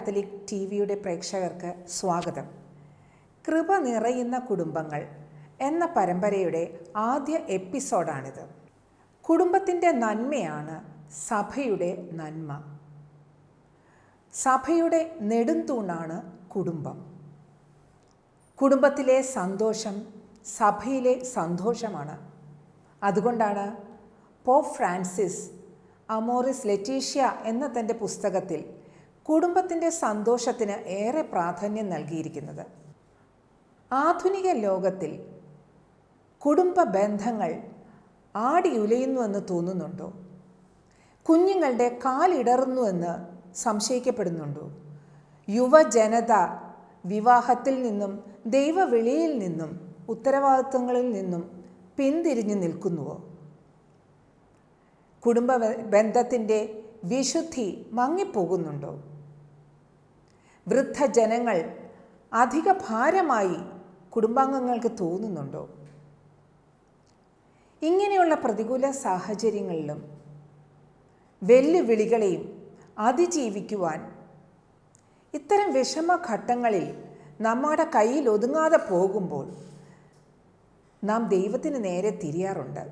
Catholic T വിയുടെ പ്രേക്ഷകർക്ക് സ്വാഗതം. കൃപ നിറയുന്ന കുടുംബങ്ങൾ എന്ന പരമ്പരയുടെ ആദ്യ എപ്പിസോഡാണിത്. കുടുംബത്തിന്റെ നന്മയാണ് സഭയുടെ നന്മ. സഭയുടെ നെടുംതൂണാണ് കുടുംബം. കുടുംബത്തിലെ സന്തോഷം സഭയിലെ സന്തോഷമാണ്. അതുകൊണ്ടാണ് പോപ്പ് ഫ്രാൻസിസ് അമോറിസ് ലെറ്റീഷ്യ എന്ന തന്റെ പുസ്തകത്തിൽ കുടുംബത്തിന്റെ സന്തോഷത്തിന് ഏറെ പ്രാധാന്യം നൽകിയിരിക്കുന്നത്. ആധുനിക ലോകത്തിൽ കുടുംബ ബന്ധങ്ങൾ ആടിയുലയുന്നുവെന്ന് തോന്നുന്നുണ്ടോ? കുഞ്ഞുങ്ങളുടെ കാലിടറുന്നുവെന്ന് സംശയിക്കപ്പെടുന്നുണ്ടോ? യുവജനത വിവാഹത്തിൽ നിന്നും ദൈവവിളിയിൽ നിന്നും ഉത്തരവാദിത്വങ്ങളിൽ നിന്നും പിന്തിരിഞ്ഞു നിൽക്കുന്നുവോ? കുടുംബ ബന്ധത്തിന്റെ വിശുദ്ധി മങ്ങിപ്പോകുന്നുണ്ടോ? വൃദ്ധജനങ്ങൾ അധിക ഭാരമായി കുടുംബാംഗങ്ങൾക്ക് തോന്നുന്നുണ്ടോ? ഇങ്ങനെയുള്ള പ്രതികൂല സാഹചര്യങ്ങളിലും വെല്ലുവിളികളെയും അതിജീവിക്കുവാൻ ഇത്തരം വിഷമഘട്ടങ്ങളിൽ നമ്മുടെ കയ്യിൽ ഒതുങ്ങാതെ പോകുമ്പോൾ നാം ദൈവത്തിന് നേരെ തിരിയാറുണ്ട്.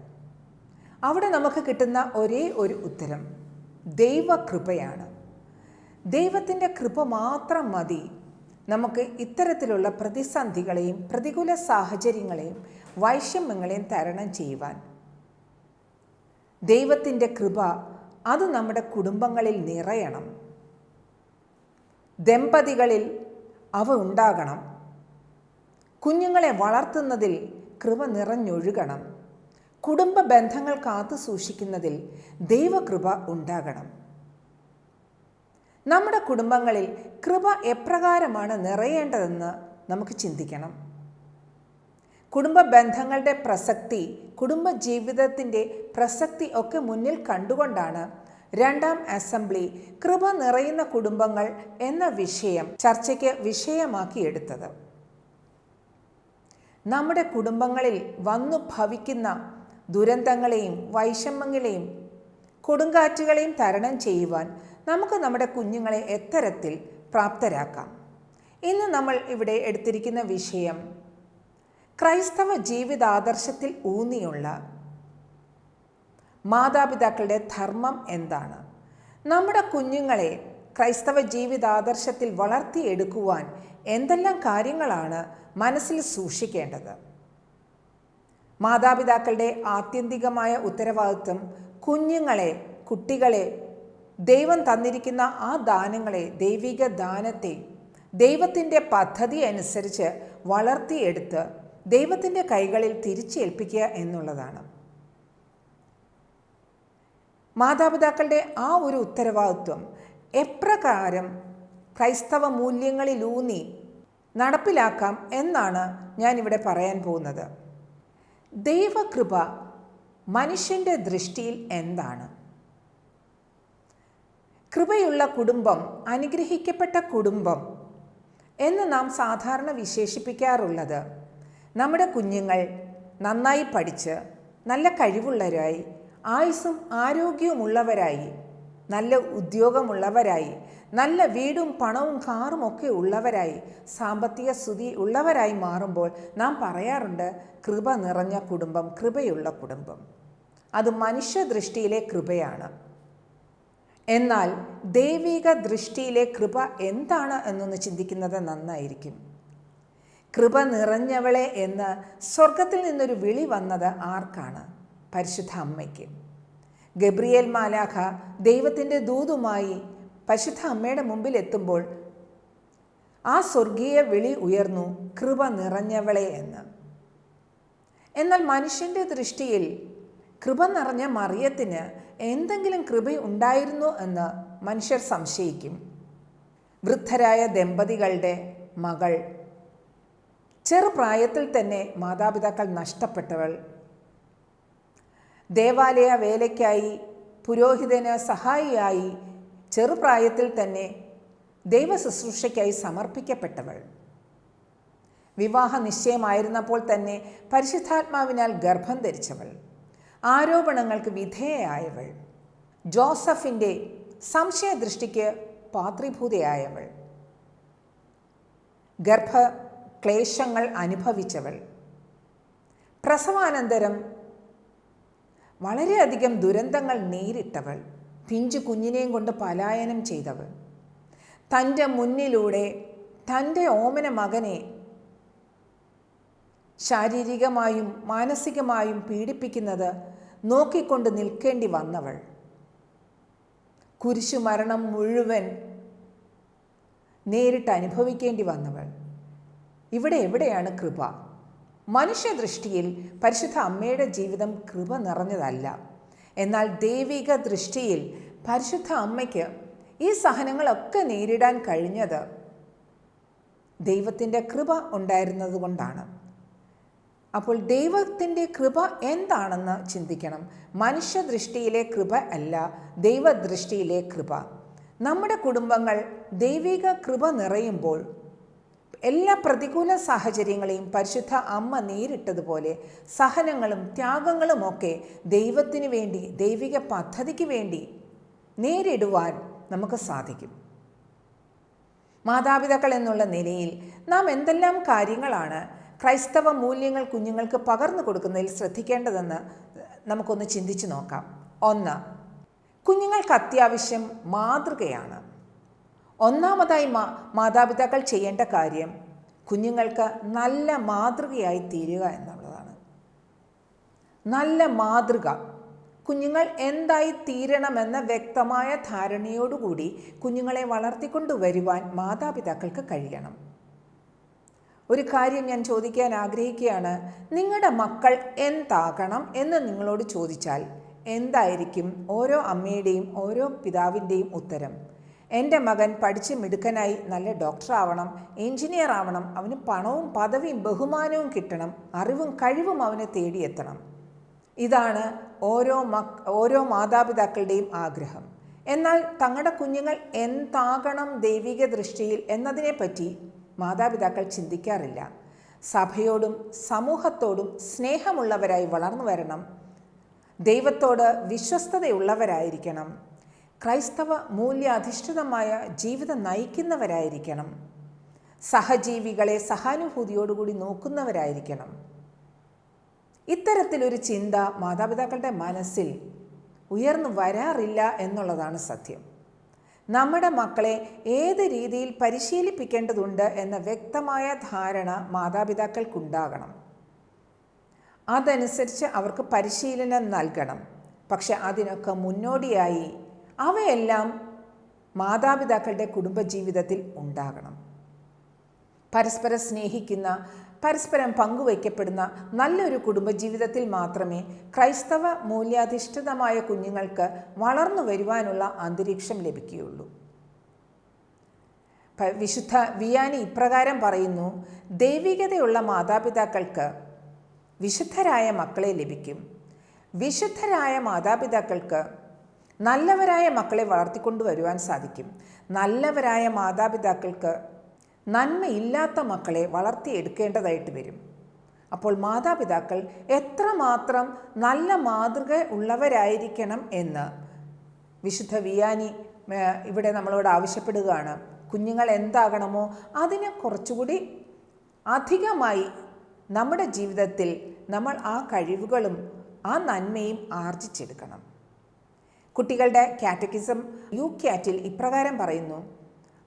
അവിടെ നമുക്ക് കിട്ടുന്ന ഒരേ ഒരു ഉത്തരം ദൈവകൃപയാണ്. ദൈവത്തിന്റെ കൃപ മാത്രം മതി. നമുക്ക് ഇത്തരത്തിലുള്ള പ്രതിസന്ധികളെയും പ്രതികൂല സാഹചര്യങ്ങളെയും വൈഷമ്യങ്ങളെയും തരണം ചെയ്യുവാൻ. ദൈവത്തിന്റെ കൃപ അത് നമ്മുടെ കുടുംബങ്ങളിൽ നിറയണം. ദമ്പതികളിൽ അവ ഉണ്ടാകണം. കുഞ്ഞുങ്ങളെ വളർത്തുന്നതിൽ കൃപ നിറഞ്ഞൊഴുകണം. കുടുംബ ബന്ധങ്ങൾ കാത്തു സൂക്ഷിക്കുന്നതിൽ ദൈവകൃപ ഉണ്ടാകണം. നമ്മുടെ കുടുംബങ്ങളിൽ കൃപ എപ്രകാരമാണ് നിറയേണ്ടതെന്ന് നമുക്ക് ചിന്തിക്കണം. കുടുംബ ബന്ധങ്ങളുടെ പ്രസക്തി കുടുംബ ജീവിതത്തിന്റെ പ്രസക്തി ഒക്കെ മുന്നിൽ കണ്ടുകൊണ്ടാണ് രണ്ടാം അസംബ്ലി കൃപ നിറയുന്ന കുടുംബങ്ങൾ എന്ന വിഷയം ചർച്ചയ്ക്ക് വിഷയമാക്കി എടുത്തത്. നമ്മുടെ കുടുംബങ്ങളിൽ വന്നു ഭവിക്കുന്ന ദുരന്തങ്ങളെയും വൈഷമ്യങ്ങളെയും കൊടുങ്കാറ്റുകളെയും തരണം ചെയ്യുവാൻ നമുക്ക് നമ്മുടെ കുഞ്ഞുങ്ങളെ എത്തരത്തിൽ പ്രാപ്തരാക്കാം. ഇന്ന് നമ്മൾ ഇവിടെ എടുത്തിരിക്കുന്ന വിഷയം ക്രൈസ്തവ ജീവിതാദർശത്തിൽ ഊന്നിയുള്ള മാതാപിതാക്കളുടെ ധർമ്മം എന്താണ്? നമ്മുടെ കുഞ്ഞുങ്ങളെ ക്രൈസ്തവ ജീവിതാദർശത്തിൽ വളർത്തിയെടുക്കുവാൻ എന്തെല്ലാം കാര്യങ്ങളാണ് മനസ്സിൽ സൂക്ഷിക്കേണ്ടത്? മാതാപിതാക്കളുടെ ആത്യന്തികമായ ഉത്തരവാദിത്വം കുഞ്ഞുങ്ങളെ കുട്ടികളെ ദൈവം തന്നിരിക്കുന്ന ആ ദാനങ്ങളെ ദൈവിക ദാനത്തെ ദൈവത്തിന്റെ പദ്ധതി അനുസരിച്ച് വളർത്തിയെടുത്ത് ദൈവത്തിന്റെ കൈകളിൽ തിരിച്ചേൽപ്പിക്കുക എന്നുള്ളതാണ്. മാതാപിതാക്കളുടെ ആ ഒരു ഉത്തരവാദിത്വം എപ്രകാരം ക്രൈസ്തവ മൂല്യങ്ങളിലൂന്നി നടപ്പിലാക്കാം എന്നാണ് ഞാനിവിടെ പറയാൻ പോകുന്നത്. ദൈവകൃപ മനുഷ്യന്റെ ദൃഷ്ടിയിൽ എന്താണ്? കൃപയുള്ള കുടുംബം അനുഗ്രഹിക്കപ്പെട്ട കുടുംബം എന്ന് നാം സാധാരണ വിശേഷിപ്പിക്കാറുള്ളത്. നമ്മുടെ കുഞ്ഞുങ്ങൾ നന്നായി പഠിച്ച് നല്ല കഴിവുള്ളവരായി ആയുസ്സും ആരോഗ്യവുമുള്ളവരായി നല്ല ഉദ്യോഗമുള്ളവരായി നല്ല വീടും പണവും കാറും ഒക്കെ ഉള്ളവരായി സാമ്പത്തിക സ്ഥിതി ഉള്ളവരായി മാറുമ്പോൾ നാം പറയാറുണ്ട് കൃപ നിറഞ്ഞ കുടുംബം കൃപയുള്ള കുടുംബം. അത് മനുഷ്യദൃഷ്ടിയിലെ കൃപയാണ്. എന്നാൽ ദൈവിക ദൃഷ്ടിയിലെ കൃപ എന്താണ് എന്നൊന്ന് ചിന്തിക്കുന്നത് നന്നായിരിക്കും. കൃപ നിറഞ്ഞവളെ എന്ന് സ്വർഗത്തിൽ നിന്നൊരു വിളി വന്നത് ആർക്കാണ്? പരിശുദ്ധ അമ്മയ്ക്ക്. ഗബ്രിയേൽ മാലാഖ ദൈവത്തിന്റെ ദൂതുമായി പരിശുദ്ധ അമ്മയുടെ മുമ്പിൽ എത്തുമ്പോൾ ആ സ്വർഗീയ വിളി ഉയർന്നു കൃപ നിറഞ്ഞവളെ എന്ന്. എന്നാൽ മനുഷ്യന്റെ ദൃഷ്ടിയിൽ കൃപ നിറഞ്ഞ മറിയത്തിന് എന്തെങ്കിലും കൃപ ഉണ്ടായിരുന്നോ എന്ന് മനുഷ്യർ സംശയിക്കും. വൃദ്ധരായ ദമ്പതികളുടെ മകൾ. ചെറുപ്രായത്തിൽ തന്നെ മാതാപിതാക്കൾ നഷ്ടപ്പെട്ടവൾ. ദേവാലയ വേലയ്ക്കായി പുരോഹിതന് സഹായിയായി ചെറുപ്രായത്തിൽ തന്നെ ദൈവ ശുശ്രൂഷയ്ക്കായി സമർപ്പിക്കപ്പെട്ടവൾ. വിവാഹ നിശ്ചയമായിരുന്നപ്പോൾ തന്നെ പരിശുദ്ധാത്മാവിനാൽ ഗർഭം ധരിച്ചവൾ. ആരോപണങ്ങൾക്ക് വിധേയയായവൾ. ജോസഫിന്റെ സംശയദൃഷ്ടിക്ക് പാത്രിഭൂതയായവൾ. ഗർഭ ക്ലേശങ്ങൾ അനുഭവിച്ചവൾ. പ്രസവാനന്തരം വളരെയധികം ദുരന്തങ്ങൾ നേരിട്ടവൾ. പിഞ്ചു കുഞ്ഞിനെയും കൊണ്ട് പലായനം ചെയ്തവൾ. തന്റെ മുന്നിലൂടെ തന്റെ ഓമന മകനെ ശാരീരികമായും മാനസികമായും പീഡിപ്പിക്കുന്നത് നോക്കിക്കൊണ്ട് നിൽക്കേണ്ടി വന്നവൾ. കുരിശുമരണം മുഴുവൻ നേരിട്ട് അനുഭവിക്കേണ്ടി വന്നവൾ. ഇവിടെ എവിടെയാണ് കൃപ? മനുഷ്യദൃഷ്ടിയിൽ പരിശുദ്ധ അമ്മയുടെ ജീവിതം കൃപ നിറഞ്ഞതല്ല. എന്നാൽ ദൈവിക ദൃഷ്ടിയിൽ പരിശുദ്ധ അമ്മയ്ക്ക് ഈ സഹനങ്ങളൊക്കെ നേരിടാൻ കഴിഞ്ഞത് ദൈവത്തിന്റെ കൃപ ഉണ്ടായിരുന്നത് കൊണ്ടാണ്. അപ്പോൾ ദൈവത്തിന്റെ കൃപ എന്താണെന്ന് ചിന്തിക്കണം. മനുഷ്യദൃഷ്ടിയിലെ കൃപ അല്ല ദൈവദൃഷ്ടിയിലെ കൃപ. നമ്മുടെ കുടുംബങ്ങൾ ദൈവിക കൃപ നിറയുമ്പോൾ എല്ലാ പ്രതികൂല സാഹചര്യങ്ങളെയും പരിശുദ്ധ അമ്മ നേരിട്ടതുപോലെ സഹനങ്ങളും ത്യാഗങ്ങളുമൊക്കെ ദൈവത്തിന് വേണ്ടി ദൈവിക പദ്ധതിക്ക് വേണ്ടി നേരിടുവാൻ നമുക്ക് സാധിക്കും. മാതാപിതാക്കൾ എന്നുള്ള നിലയിൽ നാം എന്തെല്ലാം കാര്യങ്ങളാണ് ക്രൈസ്തവ മൂല്യങ്ങൾ കുഞ്ഞുങ്ങൾക്ക് പകർന്നു കൊടുക്കുന്നതിൽ ശ്രദ്ധിക്കേണ്ടതെന്ന് നമുക്കൊന്ന് ചിന്തിച്ചു നോക്കാം. ഒന്ന് കുഞ്ഞുങ്ങൾക്ക് അത്യാവശ്യം മാതൃകയാണ്. ഒന്നാമതായി മാ മാതാപിതാക്കൾ ചെയ്യേണ്ട കാര്യം കുഞ്ഞുങ്ങൾക്ക് നല്ല മാതൃകയായി തീരുക എന്നുള്ളതാണ്. നല്ല മാതൃക. കുഞ്ഞുങ്ങൾ എന്തായി തീരണമെന്ന വ്യക്തമായ ധാരണയോടുകൂടി കുഞ്ഞുങ്ങളെ വളർത്തിക്കൊണ്ടു വരുവാൻ മാതാപിതാക്കൾക്ക് കഴിയണം. ഒരു കാര്യം ഞാൻ ചോദിക്കാൻ ആഗ്രഹിക്കുകയാണ്. നിങ്ങളുടെ മക്കൾ എന്താകണം എന്ന് നിങ്ങളോട് ചോദിച്ചാൽ എന്തായിരിക്കും ഓരോ അമ്മയുടെയും ഓരോ പിതാവിന്റെയും ഉത്തരം. എന്റെ മകൻ പഠിച്ച് മിടുക്കനായി നല്ല ഡോക്ടറാവണം എഞ്ചിനീയർ ആവണം അവന് പണവും പദവിയും ബഹുമാനവും കിട്ടണം അറിവും കഴിവും അവന് തേടിയെത്തണം. ഇതാണ് ഓരോ മക് ഓരോ മാതാപിതാക്കളുടെയും ആഗ്രഹം. എന്നാൽ തങ്ങളുടെ കുഞ്ഞുങ്ങൾ എന്താകണം ദൈവിക ദൃഷ്ടിയിൽ എന്നതിനെപ്പറ്റി മാതാപിതാക്കൾ ചിന്തിക്കാറില്ല. സഭയോടും സമൂഹത്തോടും സ്നേഹമുള്ളവരായി വളർന്നു വരണം. ദൈവത്തോട് വിശ്വസ്തതയുള്ളവരായിരിക്കണം. ക്രൈസ്തവ മൂല്യാധിഷ്ഠിതമായ ജീവിതം നയിക്കുന്നവരായിരിക്കണം. സഹജീവികളെ സഹാനുഭൂതിയോടുകൂടി നോക്കുന്നവരായിരിക്കണം. ഇത്തരത്തിലൊരു ചിന്ത മാതാപിതാക്കളുടെ മനസ്സിൽ ഉയർന്നു വരാറില്ല എന്നുള്ളതാണ് സത്യം. നമ്മുടെ മക്കളെ ഏത് രീതിയിൽ പരിശീലിപ്പിക്കേണ്ടതുണ്ട് എന്ന വ്യക്തമായ ധാരണ മാതാപിതാക്കൾക്കുണ്ടാകണം. അതനുസരിച്ച് അവർക്ക് പരിശീലനം നൽകണം. പക്ഷെ അതിനൊക്കെ മുന്നോടിയായി അവയെല്ലാം മാതാപിതാക്കളുടെ കുടുംബജീവിതത്തിൽ ഉണ്ടാകണം. പരസ്പരം സ്നേഹിക്കുന്ന പരസ്പരം പങ്കുവയ്ക്കപ്പെടുന്ന നല്ലൊരു കുടുംബജീവിതത്തിൽ മാത്രമേ ക്രൈസ്തവ മൂല്യാധിഷ്ഠിതമായ കുഞ്ഞുങ്ങൾക്ക് വളർന്നു വരുവാനുള്ള അന്തരീക്ഷം ലഭിക്കുകയുള്ളൂ. വിശുദ്ധ വിയാനി ഇപ്രകാരം പറയുന്നു ദൈവികതയുള്ള മാതാപിതാക്കൾക്ക് വിശുദ്ധരായ മക്കളെ ലഭിക്കും. വിശുദ്ധരായ മാതാപിതാക്കൾക്ക് നല്ലവരായ മക്കളെ വളർത്തിക്കൊണ്ടുവരുവാൻ സാധിക്കും. നല്ലവരായ മാതാപിതാക്കൾക്ക് നന്മയില്ലാത്ത മക്കളെ വളർത്തിയെടുക്കേണ്ടതായിട്ട് വരും. അപ്പോൾ മാതാപിതാക്കൾ എത്രമാത്രം നല്ല മാതൃക ഉള്ളവരായിരിക്കണം എന്ന് വിശുദ്ധ വിയാനി ഇവിടെ നമ്മളോട് ആവശ്യപ്പെടുകയാണ്. കുഞ്ഞുങ്ങൾ എന്താകണമോ അതിനെ കുറച്ചുകൂടി അധികമായി നമ്മുടെ ജീവിതത്തിൽ നമ്മൾ ആ കഴിവുകളും ആ നന്മയും ആർജിച്ചെടുക്കണം. കുട്ടികളുടെ കാറ്റക്കിസം യു ക്യാറ്റിൽ ഇപ്രകാരം പറയുന്നു.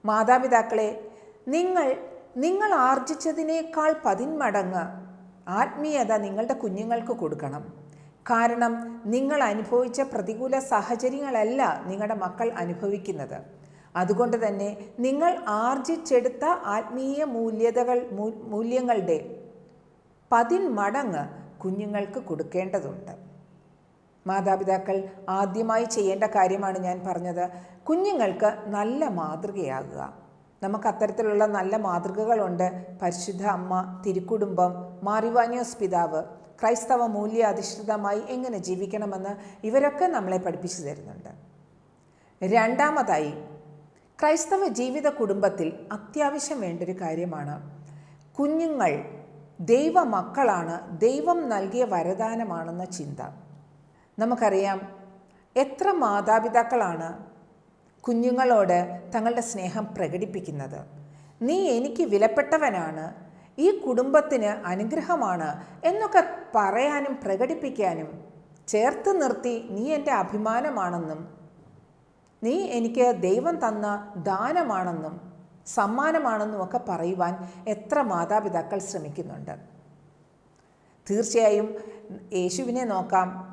മാതാപിതാക്കളെ നിങ്ങൾ നിങ്ങൾ ആർജിച്ചതിനേക്കാൾ പതിന്മടങ്ങ് ആത്മീയത നിങ്ങളുടെ കുഞ്ഞുങ്ങൾക്ക് കൊടുക്കണം. കാരണം നിങ്ങൾ അനുഭവിച്ച പ്രതികൂല സാഹചര്യങ്ങളല്ല നിങ്ങളുടെ മക്കൾ അനുഭവിക്കുന്നത്. അതുകൊണ്ട് തന്നെ നിങ്ങൾ ആർജിച്ചെടുത്ത ആത്മീയ മൂല്യതകൾ മൂല്യങ്ങളുടെ പതിന്മടങ്ങ് കുഞ്ഞുങ്ങൾക്ക് കൊടുക്കേണ്ടതുണ്ട്. മാതാപിതാക്കൾ ആദ്യമായി ചെയ്യേണ്ട കാര്യമാണ് ഞാൻ പറഞ്ഞത്. കുഞ്ഞുങ്ങൾക്ക് നല്ല മാതൃകയാകുക. നമുക്ക് അത്തരത്തിലുള്ള നല്ല മാതൃകകളുണ്ട്. പരിശുദ്ധ അമ്മ തിരുക്കുടുംബം മാറിവാനിയോസ് പിതാവ് ക്രൈസ്തവ മൂല്യാധിഷ്ഠിതമായി എങ്ങനെ ജീവിക്കണമെന്ന് ഇവരൊക്കെ നമ്മളെ പഠിപ്പിച്ചു തരുന്നുണ്ട്. രണ്ടാമതായി ക്രൈസ്തവ ജീവിത കുടുംബത്തിൽ അത്യാവശ്യം വേണ്ടൊരു കാര്യമാണ്. കുഞ്ഞുങ്ങൾ ദൈവ മക്കളാണ് ദൈവം നൽകിയ വരദാനമാണെന്ന ചിന്ത. നമുക്കറിയാം എത്ര മാതാപിതാക്കളാണ് കുഞ്ഞുങ്ങളോട് തങ്ങളുടെ സ്നേഹം പ്രകടിപ്പിക്കുന്നത്. നീ എനിക്ക് വിലപ്പെട്ടവനാണ്. ഈ കുടുംബത്തിന് അനുഗ്രഹമാണ് എന്നൊക്കെ പറയാനും പ്രകടിപ്പിക്കാനും ചേർത്ത് നിർത്തി നീ എന്റെ അഭിമാനമാണെന്നും നീ എനിക്ക് ദൈവം തന്ന ദാനമാണെന്നും സമ്മാനമാണെന്നും ഒക്കെ പറയുവാൻ എത്ര മാതാപിതാക്കൾ ശ്രമിക്കുന്നുണ്ട്. തീർച്ചയായും യേശുവിനെ നോക്കാം.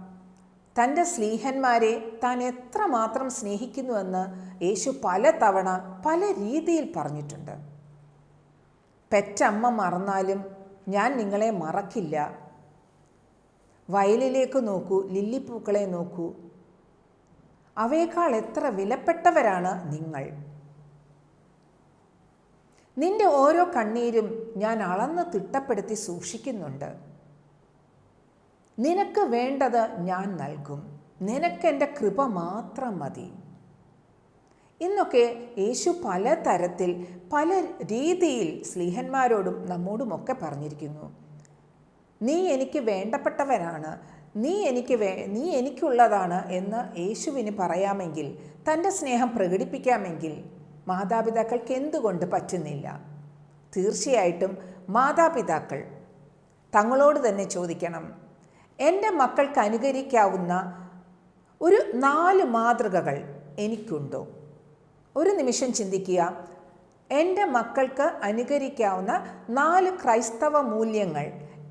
തന്റെ സ്നേഹന്മാരെ താൻ എത്രമാത്രം സ്നേഹിക്കുന്നുവെന്ന് യേശു പല തവണ പല രീതിയിൽ പറഞ്ഞിട്ടുണ്ട്. പെറ്റമ്മ മറന്നാലും ഞാൻ നിങ്ങളെ മറക്കില്ല. വയലിലേക്ക് നോക്കൂ ലില്ലിപ്പൂക്കളെ നോക്കൂ. അവയേക്കാൾ എത്ര വിലപ്പെട്ടവരാണ് നിങ്ങൾ. നിന്റെ ഓരോ കണ്ണീരും ഞാൻ അളന്ന് തിട്ടപ്പെടുത്തി സൂക്ഷിക്കുന്നുണ്ട്. നിനക്ക് വേണ്ടത് ഞാൻ നൽകും. നിനക്ക് എന്റെ കൃപ മാത്രം മതി. ഇന്നൊക്കെ യേശു പല തരത്തിൽ പല രീതിയിൽ സ്ലീഹന്മാരോടും നമ്മോടുമൊക്കെ പറഞ്ഞിരിക്കുന്നു. നീ എനിക്ക് വേണ്ടപ്പെട്ടവനാണ്. നീ എനിക്ക് വേ നീ എനിക്കുള്ളതാണ് എന്ന് യേശുവിന് പറയാമെങ്കിൽ തന്റെ സ്നേഹം പ്രകടിപ്പിക്കാമെങ്കിൽ മാതാപിതാക്കൾക്ക് എന്തുകൊണ്ട് പറ്റുന്നില്ല? തീർച്ചയായിട്ടും മാതാപിതാക്കൾ തങ്ങളോട് തന്നെ ചോദിക്കണം. എന്റെ മക്കൾക്ക് അനുകരിക്കാവുന്ന ഒരു നാല് മാതൃകകൾ എനിക്കുണ്ടോ? ഒരു നിമിഷം ചിന്തിക്കുക. എന്റെ മക്കൾക്ക് അനുകരിക്കാവുന്ന നാല് ക്രൈസ്തവ മൂല്യങ്ങൾ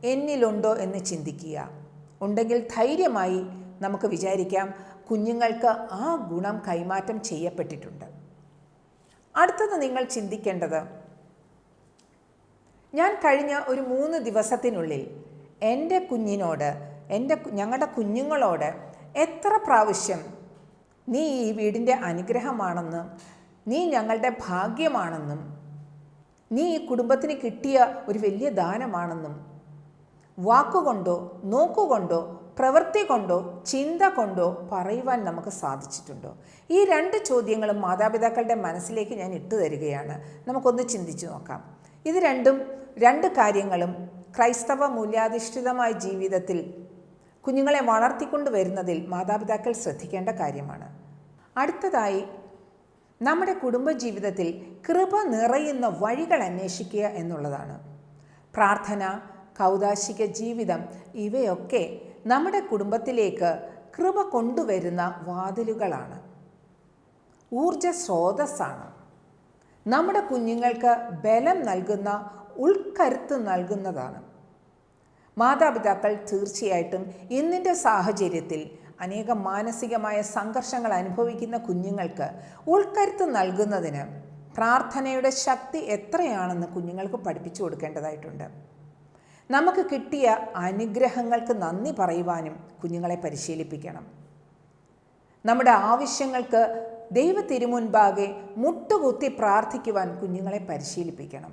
എന്നിലുണ്ടോ എന്ന് ചിന്തിക്കുക. ഉണ്ടെങ്കിൽ ധൈര്യമായി നമുക്ക് വിചാരിക്കാം കുഞ്ഞുങ്ങൾക്ക് ആ ഗുണം കൈമാറ്റം ചെയ്യപ്പെട്ടിട്ടുണ്ട്. അടുത്തത് നിങ്ങൾ ചിന്തിക്കേണ്ടത് ഞാൻ കഴിഞ്ഞ ഒരു മൂന്ന് ദിവസത്തിനുള്ളിൽ എന്റെ കുഞ്ഞിനോട് എന്റെ ഞങ്ങളുടെ കുഞ്ഞുങ്ങളോട് എത്ര പ്രാവശ്യം നീ ഈ വീടിന്റെ അനുഗ്രഹമാണെന്നും നീ ഞങ്ങളുടെ ഭാഗ്യമാണെന്നും നീ ഈ കുടുംബത്തിന് കിട്ടിയ ഒരു വലിയ ദാനമാണെന്നും വാക്കുകൊണ്ടോ നോക്കുകൊണ്ടോ പ്രവൃത്തി കൊണ്ടോ ചിന്ത കൊണ്ടോ പറയുവാൻ നമുക്ക് സാധിച്ചിട്ടുണ്ടോ? ഈ രണ്ട് ചോദ്യങ്ങളും മാതാപിതാക്കളുടെ മനസ്സിലേക്ക് ഞാൻ ഇട്ടു തരികയാണ്. നമുക്കൊന്ന് ചിന്തിച്ചു നോക്കാം. ഇത് രണ്ടും രണ്ട് കാര്യങ്ങളും ക്രൈസ്തവ മൂല്യാധിഷ്ഠിതമായ ജീവിതത്തിൽ കുഞ്ഞുങ്ങളെ വളർത്തിക്കൊണ്ടു വരുന്നതിൽ മാതാപിതാക്കൾ ശ്രദ്ധിക്കേണ്ട കാര്യമാണ്. അടുത്തതായി നമ്മുടെ കുടുംബജീവിതത്തിൽ കൃപ നിറയുന്ന വഴികൾ അന്വേഷിക്കുക എന്നുള്ളതാണ്. പ്രാർത്ഥന കൗതാശിക ജീവിതം ഇവയൊക്കെ നമ്മുടെ കുടുംബത്തിലേക്ക് കൃപ കൊണ്ടുവരുന്ന വാതിലുകളാണ്. ഊർജ സ്രോതസ്സാണ്. നമ്മുടെ കുഞ്ഞുങ്ങൾക്ക് ബലം നൽകുന്ന ഉൾക്കരുത്ത് നൽകുന്നതാണ്. മാതാപിതാക്കൾ തീർച്ചയായിട്ടും ഇന്നിന്റെ സാഹചര്യത്തിൽ അനേകം മാനസികമായ സംഘർഷങ്ങൾ അനുഭവിക്കുന്ന കുഞ്ഞുങ്ങൾക്ക് ഉൾക്കരുത്ത് നൽകുന്നതിന് പ്രാർത്ഥനയുടെ ശക്തി എത്രയാണെന്ന് കുഞ്ഞുങ്ങൾക്ക് പഠിപ്പിച്ചു കൊടുക്കേണ്ടതായിട്ടുണ്ട്. നമുക്ക് കിട്ടിയ അനുഗ്രഹങ്ങൾക്ക് നന്ദി പറയുവാനും കുഞ്ഞുങ്ങളെ പരിശീലിപ്പിക്കണം. നമ്മുടെ ആവശ്യങ്ങൾക്ക് ദൈവ തിരുമുൻപാകെ മുട്ടുകുത്തി പ്രാർത്ഥിക്കുവാൻ കുഞ്ഞുങ്ങളെ പരിശീലിപ്പിക്കണം.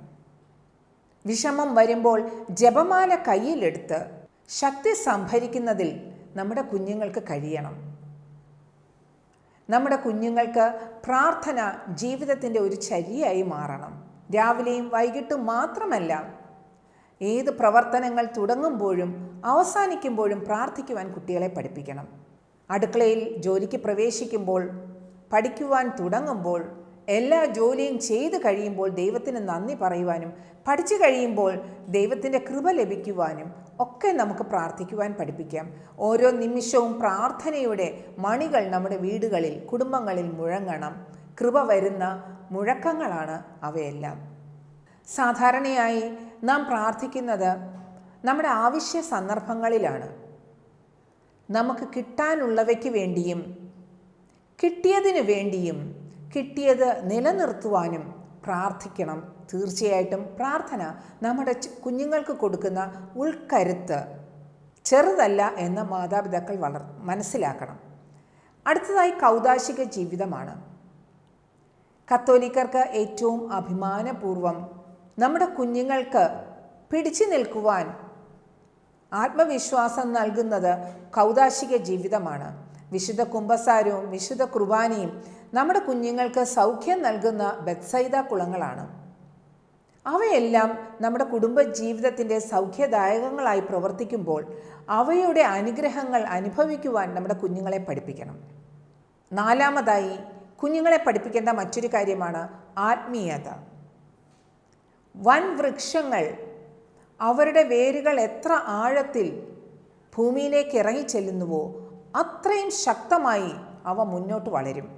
വിഷമം വരുമ്പോൾ ജപമാല കയ്യിലെടുത്ത് ശക്തി സംഭരിക്കുന്നതിൽ നമ്മുടെ കുഞ്ഞുങ്ങൾക്ക് കഴിയണം. നമ്മുടെ കുഞ്ഞുങ്ങൾക്ക് പ്രാർത്ഥന ജീവിതത്തിന്റെ ഒരു ചര്യയായി മാറണം. രാവിലെയും വൈകിട്ടും മാത്രമല്ല ഏത് പ്രവർത്തനങ്ങൾ തുടങ്ങുമ്പോഴും അവസാനിക്കുമ്പോഴും പ്രാർത്ഥിക്കുവാൻ കുട്ടികളെ പഠിപ്പിക്കണം. അടുക്കളയിൽ ജോലിക്ക് പ്രവേശിക്കുമ്പോൾ പഠിക്കുവാൻ തുടങ്ങുമ്പോൾ എല്ലാ ജോലിയും ചെയ്തു കഴിയുമ്പോൾ ദൈവത്തിന് നന്ദി പറയുവാനും പഠിച്ചു കഴിയുമ്പോൾ ദൈവത്തിന്റെ കൃപ ലഭിക്കുവാനും ഒക്കെ നമുക്ക് പ്രാർത്ഥിക്കുവാൻ പഠിപ്പിക്കാം. ഓരോ നിമിഷവും പ്രാർത്ഥനയുടെ മണികൾ നമ്മുടെ വീടുകളിൽ കുടുംബങ്ങളിൽ മുഴങ്ങണം. കൃപ വരുന്ന മുഴക്കങ്ങളാണ് അവയെല്ലാം. സാധാരണയായി നാം പ്രാർത്ഥിക്കുന്നത് നമ്മുടെ ആവശ്യ സന്ദർഭങ്ങളിലാണ്. നമുക്ക് കിട്ടാനുള്ളവയ്ക്ക് വേണ്ടിയും കിട്ടിയതിനു വേണ്ടിയും കിട്ടിയത് നിലനിർത്തുവാനും പ്രാർത്ഥിക്കണം. തീർച്ചയായിട്ടും പ്രാർത്ഥന നമ്മുടെ കുഞ്ഞുങ്ങൾക്ക് കൊടുക്കുന്ന ഉൾക്കരുത്ത് ചെറുതല്ല എന്ന് മാതാപിതാക്കൾ വളർ മനസ്സിലാക്കണം. അടുത്തതായി കൗതാശിക ജീവിതമാണ്. കത്തോലിക്കർക്ക് ഏറ്റവും അഭിമാനപൂർവം നമ്മുടെ കുഞ്ഞുങ്ങൾക്ക് പിടിച്ചു നിൽക്കുവാൻ ആത്മവിശ്വാസം നൽകുന്നത് കൗതാശിക ജീവിതമാണ്. വിശുദ്ധ കുംഭസാരവും വിശുദ്ധ കുർബാനയും നമ്മുടെ കുഞ്ഞുങ്ങൾക്ക് സൗഖ്യം നൽകുന്ന ബത്സൈദ കുളങ്ങളാണ്. അവയെല്ലാം നമ്മുടെ കുടുംബ ജീവിതത്തിന്റെ സൗഖ്യദായകങ്ങളായി പ്രവർത്തിക്കുമ്പോൾ അവയുടെ അനുഗ്രഹങ്ങൾ അനുഭവിക്കുവാൻ നമ്മുടെ കുഞ്ഞുങ്ങളെ പഠിപ്പിക്കണം. നാലാമതായി കുഞ്ഞുങ്ങളെ പഠിപ്പിക്കേണ്ട മറ്റൊരു കാര്യമാണ് ആത്മീയത. വൻ വൃക്ഷങ്ങൾ അവരുടെ വേരുകൾ എത്ര ആഴത്തിൽ ഭൂമിയിലേക്ക് ഇറങ്ങിച്ചെല്ലുന്നുവോ അത്രയും ശക്തമായി അവ മുന്നോട്ട് വളരും.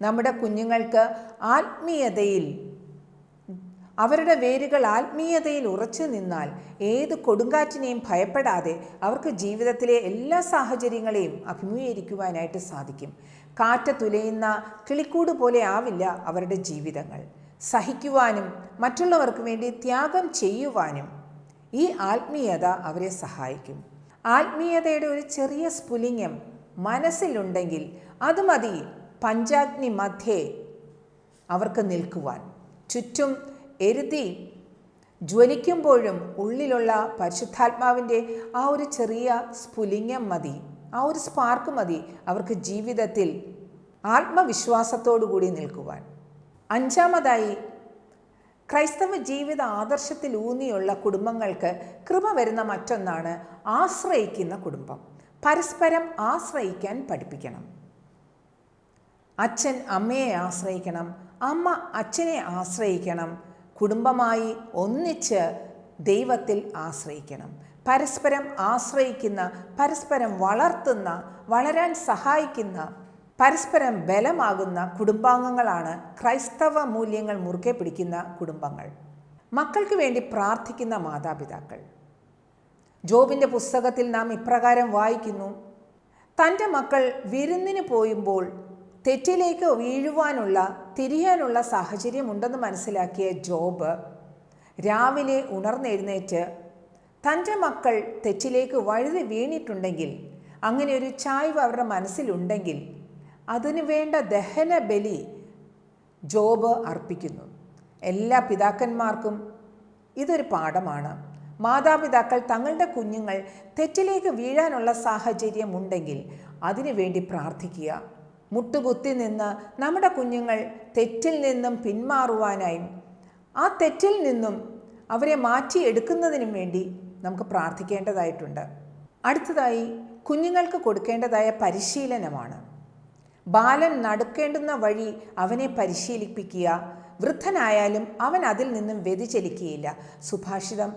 നമ്മുടെ കുഞ്ഞുങ്ങൾക്ക് ആത്മീയതയിൽ അവരുടെ വേരുകൾ ആത്മീയതയിൽ ഉറച്ചു നിന്നാൽ ഏത് കൊടുങ്കാറ്റിനെയും ഭയപ്പെടാതെ അവർക്ക് ജീവിതത്തിലെ എല്ലാ സാഹചര്യങ്ങളെയും അഭിമുഖീകരിക്കുവാനായിട്ട് സാധിക്കും. കാറ്റ് തുലയുന്ന കിളിക്കൂട് പോലെ ആവില്ല അവരുടെ ജീവിതങ്ങൾ. സഹിക്കുവാനും മറ്റുള്ളവർക്ക് വേണ്ടി ത്യാഗം ചെയ്യുവാനും ഈ ആത്മീയത അവരെ സഹായിക്കും. ആത്മീയതയുടെ ഒരു ചെറിയ സ്ഫുലിംഗം മനസ്സിലുണ്ടെങ്കിൽ അത് മതി പഞ്ചാഗ്നി മധ്യേ അവർക്ക് നിൽക്കുവാൻ. ചുറ്റും എരുതി ജ്വലിക്കുമ്പോഴും ഉള്ളിലുള്ള പരിശുദ്ധാത്മാവിന്റെ ആ ഒരു ചെറിയ സ്ഫുലിംഗം മതി ആ ഒരു സ്പാർക്ക് മതി അവർക്ക് ജീവിതത്തിൽ ആത്മവിശ്വാസത്തോടു കൂടി നിൽക്കുവാൻ. അഞ്ചാമതായി ക്രൈസ്തവ ജീവിത ആദർശത്തിൽ ഊന്നിയുള്ള കുടുംബങ്ങൾക്ക് കൃപ വരുന്ന മറ്റൊന്നാണ് ആശ്രയിക്കുന്ന കുടുംബം. പരസ്പരം ആശ്രയിക്കാൻ പഠിപ്പിക്കണം. അച്ഛൻ അമ്മയെ ആശ്രയിക്കണം അമ്മ അച്ഛനെ ആശ്രയിക്കണം കുടുംബമായി ഒന്നിച്ച് ദൈവത്തിൽ ആശ്രയിക്കണം. പരസ്പരം ആശ്രയിക്കുന്ന പരസ്പരം വളർത്തുന്ന വളരാൻ സഹായിക്കുന്ന പരസ്പരം ബലമാകുന്ന കുടുംബാംഗങ്ങളാണ് ക്രൈസ്തവ മൂല്യങ്ങൾ മുറുകെ പിടിക്കുന്ന കുടുംബങ്ങൾ. മക്കൾക്ക് വേണ്ടി പ്രാർത്ഥിക്കുന്ന മാതാപിതാക്കൾ. ജോബിന്റെ പുസ്തകത്തിൽ നാം ഇപ്രകാരം വായിക്കുന്നു. തന്റെ മക്കൾ വിരുന്നിന് പോയുമ്പോൾ തെറ്റിലേക്ക് വീഴുവാനുള്ള തിരിയാനുള്ള സാഹചര്യമുണ്ടെന്ന് മനസ്സിലാക്കിയ ജോബ് രാവിലെ ഉണർന്നെഴുന്നേറ്റ് തന്റെ മക്കൾ തെറ്റിലേക്ക് വഴുതി വീണിട്ടുണ്ടെങ്കിൽ അങ്ങനെ ഒരു ചായ്വ് അവരുടെ മനസ്സിലുണ്ടെങ്കിൽ അതിനു വേണ്ട ദഹന ബലി ജോബ് അർപ്പിക്കുന്നു. എല്ലാ പിതാക്കന്മാർക്കും ഇതൊരു പാഠമാണ്. മാതാപിതാക്കൾ തങ്ങളുടെ കുഞ്ഞുങ്ങൾ തെറ്റിലേക്ക് വീഴാനുള്ള സാഹചര്യം ഉണ്ടെങ്കിൽ അതിനുവേണ്ടി പ്രാർത്ഥിക്കുക. മുട്ടുകുത്തി നിന്ന് നമ്മുടെ കുഞ്ഞുങ്ങൾ തെറ്റിൽ നിന്നും പിന്മാറുവാനായും ആ തെറ്റിൽ നിന്നും അവരെ മാറ്റിയെടുക്കുന്നതിനും വേണ്ടി നമുക്ക് പ്രാർത്ഥിക്കേണ്ടതായിട്ടുണ്ട്. അടുത്തതായി കുഞ്ഞുങ്ങൾക്ക് കൊടുക്കേണ്ടതായ പരിശീലനമാണ്. ബാലൻ നടക്കേണ്ടുന്ന വഴി അവനെ പരിശീലിപ്പിക്കുക. വൃദ്ധനായാലും അവൻ അതിൽ നിന്നും വ്യതിചലിക്കുകയില്ല. സുഭാഷിതം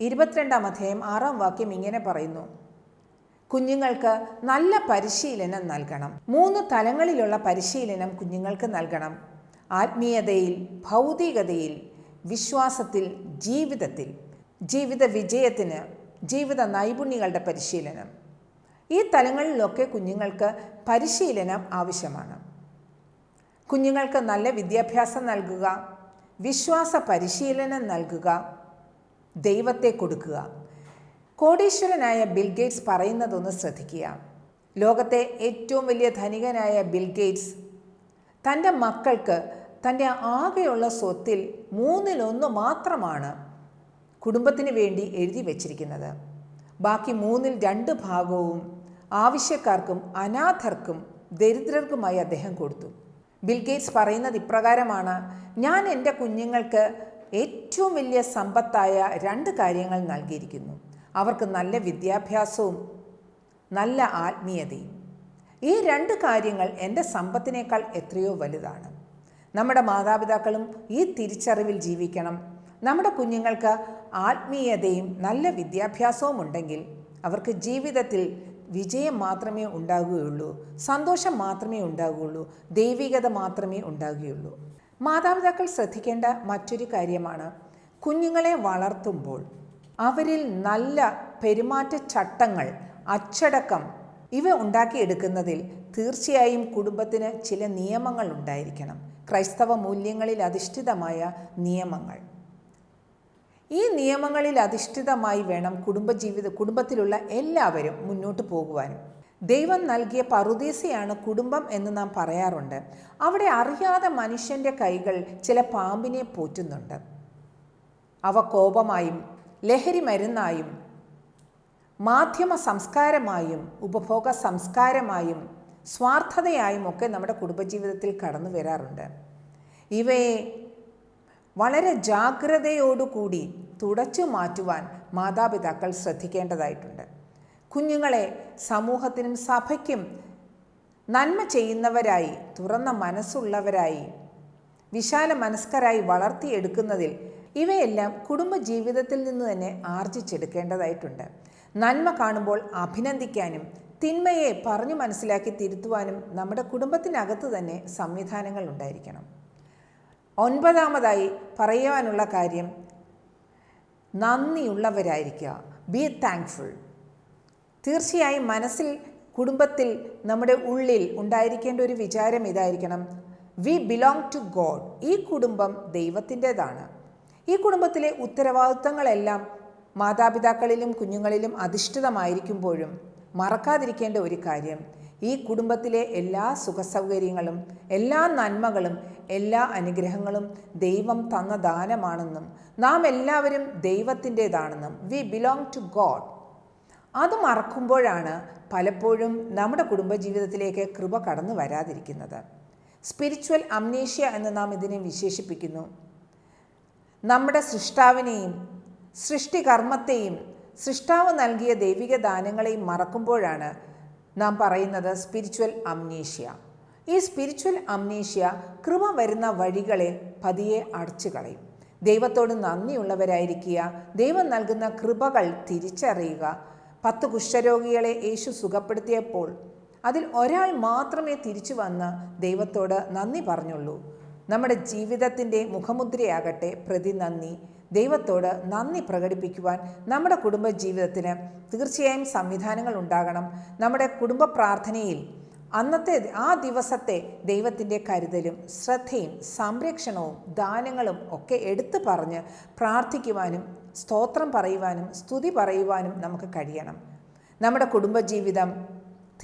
ഇരുപത്തിരണ്ടാം അധ്യായം ആറാം വാക്യം ഇങ്ങനെ പറയുന്നു. കുഞ്ഞുങ്ങൾക്ക് നല്ല പരിശീലനം നൽകണം. മൂന്ന് തലങ്ങളിലുള്ള പരിശീലനം കുഞ്ഞുങ്ങൾക്ക് നൽകണം. ആത്മീയതയിൽ ഭൗതികതയിൽ വിശ്വാസത്തിൽ ജീവിതത്തിൽ. ജീവിത വിജയത്തിന് ജീവിത നൈപുണ്യങ്ങളുടെ പരിശീലനം. ഈ തലങ്ങളിലൊക്കെ കുഞ്ഞുങ്ങൾക്ക് പരിശീലനം ആവശ്യമാണ്. കുഞ്ഞുങ്ങൾക്ക് നല്ല വിദ്യാഭ്യാസം നൽകുക വിശ്വാസ പരിശീലനം നൽകുക ദൈവത്തെ കൊടുക്കുക. കോടീശ്വരനായ ബിൽഗേറ്റ്സ് പറയുന്നതൊന്ന് ശ്രദ്ധിക്കുക. ലോകത്തെ ഏറ്റവും വലിയ ധനികനായ ബിൽഗേറ്റ്സ് തന്റെ മക്കൾക്ക് തന്റെ ആകെയുള്ള സ്വത്തിൽ മൂന്നിലൊന്ന് മാത്രമാണ് കുടുംബത്തിന് വേണ്ടി എഴുതി വച്ചിരിക്കുന്നത്. ബാക്കി മൂന്നിൽ രണ്ട് ഭാഗവും ആവശ്യക്കാർക്കും അനാഥർക്കും ദരിദ്രർക്കുമായി അദ്ദേഹം കൊടുത്തു. ബിൽഗേറ്റ്സ് പറയുന്നത് ഇപ്രകാരമാണ്. ഞാൻ എന്റെ കുഞ്ഞുങ്ങൾക്ക് ഏറ്റവും വലിയ സമ്പത്തായ രണ്ട് കാര്യങ്ങൾ നൽകിയിരിക്കുന്നു. അവർക്ക് നല്ല വിദ്യാഭ്യാസവും നല്ല ആത്മീയതയും. ഈ രണ്ട് കാര്യങ്ങൾ എന്റെ സമ്പത്തിനേക്കാൾ എത്രയോ വലുതാണ്. നമ്മുടെ മാതാപിതാക്കളും ഈ തിരിച്ചറിവിൽ ജീവിക്കണം. നമ്മുടെ കുഞ്ഞുങ്ങൾക്ക് ആത്മീയതയും നല്ല വിദ്യാഭ്യാസവും ഉണ്ടെങ്കിൽ അവർക്ക് ജീവിതത്തിൽ വിജയം മാത്രമേ ഉണ്ടാകുകയുള്ളൂ സന്തോഷം മാത്രമേ ഉണ്ടാകുകയുള്ളൂ ദൈവികത മാത്രമേ ഉണ്ടാകുകയുള്ളൂ. മാതാപിതാക്കൾ ശ്രദ്ധിക്കേണ്ട മറ്റൊരു കാര്യമാണ് കുഞ്ഞുങ്ങളെ വളർത്തുമ്പോൾ അവരിൽ നല്ല പെരുമാറ്റ ചട്ടങ്ങൾ അച്ചടക്കം ഇവ ഉണ്ടാക്കിയെടുക്കുന്നതിൽ തീർച്ചയായും കുടുംബത്തിന് ചില നിയമങ്ങൾ ഉണ്ടായിരിക്കണം. ക്രൈസ്തവ മൂല്യങ്ങളിൽ അധിഷ്ഠിതമായ നിയമങ്ങൾ. ഈ നിയമങ്ങളിൽ അധിഷ്ഠിതമായി വേണം കുടുംബജീവിത കുടുംബത്തിലുള്ള എല്ലാവരും മുന്നോട്ട് പോകുവാനും. ദൈവം നൽകിയ പറുദീസയാണ് കുടുംബം എന്ന് നാം പറയാറുണ്ട്. അവിടെ അറിയാതെ മനുഷ്യന്റെ കൈകൾ ചില പാമ്പിനെ പോറ്റുന്നുണ്ട്. അവ കോപമായും ലഹരി മരുന്നായും മാധ്യമ സംസ്കാരമായും ഉപഭോഗ സംസ്കാരമായും സ്വാർത്ഥതയായും ഒക്കെ നമ്മുടെ കുടുംബജീവിതത്തിൽ കടന്നു വരാറുണ്ട്. ഇവയെ വളരെ ജാഗ്രതയോടുകൂടി തുടച്ചു മാറ്റുവാൻ മാതാപിതാക്കൾ ശ്രദ്ധിക്കേണ്ടതായിട്ടുണ്ട്. കുഞ്ഞുങ്ങളെ സമൂഹത്തിനും സഭയ്ക്കും നന്മ ചെയ്യുന്നവരായി തുറന്ന മനസ്സുള്ളവരായി വിശാല മനസ്കരായി വളർത്തിയെടുക്കുന്നതിൽ ഇവയെല്ലാം കുടുംബ ജീവിതത്തിൽ നിന്ന് തന്നെ ആർജിച്ചെടുക്കേണ്ടതായിട്ടുണ്ട്. നന്മ കാണുമ്പോൾ അഭിനന്ദിക്കാനും തിന്മയെ പറഞ്ഞു മനസ്സിലാക്കി തിരുത്തുവാനും നമ്മുടെ കുടുംബത്തിനകത്ത് തന്നെ സംവിധാനങ്ങൾ ഉണ്ടായിരിക്കണം. ഒൻപതാമതായി പറയുവാനുള്ള കാര്യം നന്ദിയുള്ളവരായിരിക്കുക. ബി താങ്ക്ഫുൾ തീർച്ചയായും മനസ്സിൽ കുടുംബത്തിൽ നമ്മുടെ ഉള്ളിൽ ഉണ്ടായിരിക്കേണ്ട ഒരു വിചാരം ഇതായിരിക്കണം. വി ബിലോങ് ടു ഗോഡ് ഈ കുടുംബം ദൈവത്തിന്റെതാണ്. ഈ കുടുംബത്തിലെ ഉത്തരവാദിത്തങ്ങളെല്ലാം മാതാപിതാക്കളിലും കുഞ്ഞുങ്ങളിലും അധിഷ്ഠിതമായിരിക്കുമ്പോഴും മറക്കാതിരിക്കേണ്ട ഒരു കാര്യം ഈ കുടുംബത്തിലെ എല്ലാ സുഖസൗകര്യങ്ങളും എല്ലാ നന്മകളും എല്ലാ അനുഗ്രഹങ്ങളും ദൈവം തന്ന ദാനമാണെന്നും നാം എല്ലാവരും ദൈവത്തിന്റെതാണെന്നും വി ബിലോങ് ടു ഗോഡ് അത് മറക്കുമ്പോഴാണ് പലപ്പോഴും നമ്മുടെ കുടുംബജീവിതത്തിലേക്ക് കൃപ കടന്നു വരാതിരിക്കുന്നത്. സ്പിരിച്വൽ അംനേഷ്യ എന്ന് നാം ഇതിനെ വിശേഷിപ്പിക്കുന്നു. നമ്മുടെ സൃഷ്ടാവിനെയും സൃഷ്ടികർമ്മത്തെയും സൃഷ്ടാവ് നൽകിയ ദൈവിക ദാനങ്ങളെയും മറക്കുമ്പോഴാണ് നാം പറയുന്നത് സ്പിരിച്വൽ അംനീഷ്യ ഈ സ്പിരിച്വൽ അംനീഷ്യ കൃപ വരുന്ന വഴികളെ പതിയെ അടച്ചു കളയും. ദൈവത്തോട് നന്ദിയുള്ളവരായിരിക്കുക ദൈവം നൽകുന്ന കൃപകൾ തിരിച്ചറിയുക. പത്ത് കുഷ്ഠരോഗികളെ യേശു സുഖപ്പെടുത്തിയപ്പോൾ അതിൽ ഒരാൾ മാത്രമേ തിരിച്ചു വന്ന് ദൈവത്തോട് നന്ദി പറഞ്ഞുള്ളൂ. നമ്മുടെ ജീവിതത്തിന്റെ മുഖമുദ്രയാകട്ടെ പ്രതി നന്ദി. ദൈവത്തോട് നന്ദി പ്രകടിപ്പിക്കുവാൻ നമ്മുടെ കുടുംബ ജീവിതത്തിന് തീർച്ചയായും സംവിധാനങ്ങൾ ഉണ്ടാകണം. നമ്മുടെ കുടുംബ പ്രാർത്ഥനയിൽ അന്നത്തെ ആ ദിവസത്തെ ദൈവത്തിന്റെ കരുതലും ശ്രദ്ധയും സംരക്ഷണവും ദാനങ്ങളും ഒക്കെ എടുത്തു പറഞ്ഞ് പ്രാർത്ഥിക്കുവാനും സ്തോത്രം പറയുവാനും സ്തുതി പറയുവാനും നമുക്ക് കഴിയണം. നമ്മുടെ കുടുംബജീവിതം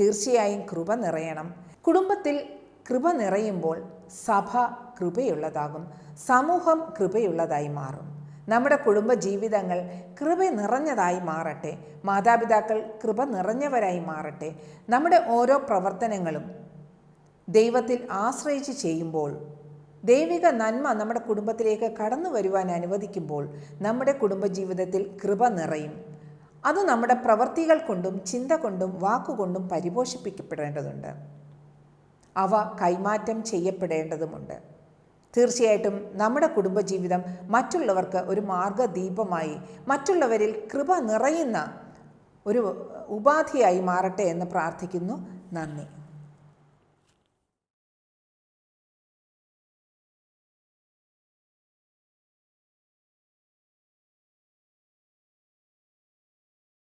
തീർച്ചയായും കൃപ നിറയണം. കുടുംബത്തിൽ കൃപ നിറയുമ്പോൾ സഭ കൃപയുള്ളതാകും. സമൂഹം കൃപയുള്ളതായി മാറും. നമ്മുടെ കുടുംബ ജീവിതങ്ങൾ കൃപ നിറഞ്ഞതായി മാറട്ടെ. മാതാപിതാക്കൾ കൃപ നിറഞ്ഞവരായി മാറട്ടെ. നമ്മുടെ ഓരോ പ്രവർത്തനങ്ങളും ദൈവത്തിൽ ആശ്രയിച്ച് ചെയ്യുമ്പോൾ ദൈവിക നന്മ നമ്മുടെ കുടുംബത്തിലേക്ക് കടന്നു വരുവാൻ അനുവദിക്കുമ്പോൾ നമ്മുടെ കുടുംബജീവിതത്തിൽ കൃപ നിറയും. അത് നമ്മുടെ പ്രവർത്തികൾ കൊണ്ടും ചിന്ത കൊണ്ടും വാക്കുകൊണ്ടും പരിപോഷിപ്പിക്കപ്പെടേണ്ടതുണ്ട്. അവ കൈമാറ്റം ചെയ്യപ്പെടേണ്ടതുമുണ്ട്. തീർച്ചയായിട്ടും നമ്മുടെ കുടുംബജീവിതം മറ്റുള്ളവർക്ക് ഒരു മാർഗദീപമായി മറ്റുള്ളവരിൽ കൃപ നിറയുന്ന ഒരു ഉപാധിയായി മാറട്ടെ എന്ന് പ്രാർത്ഥിക്കുന്നു. നന്ദി.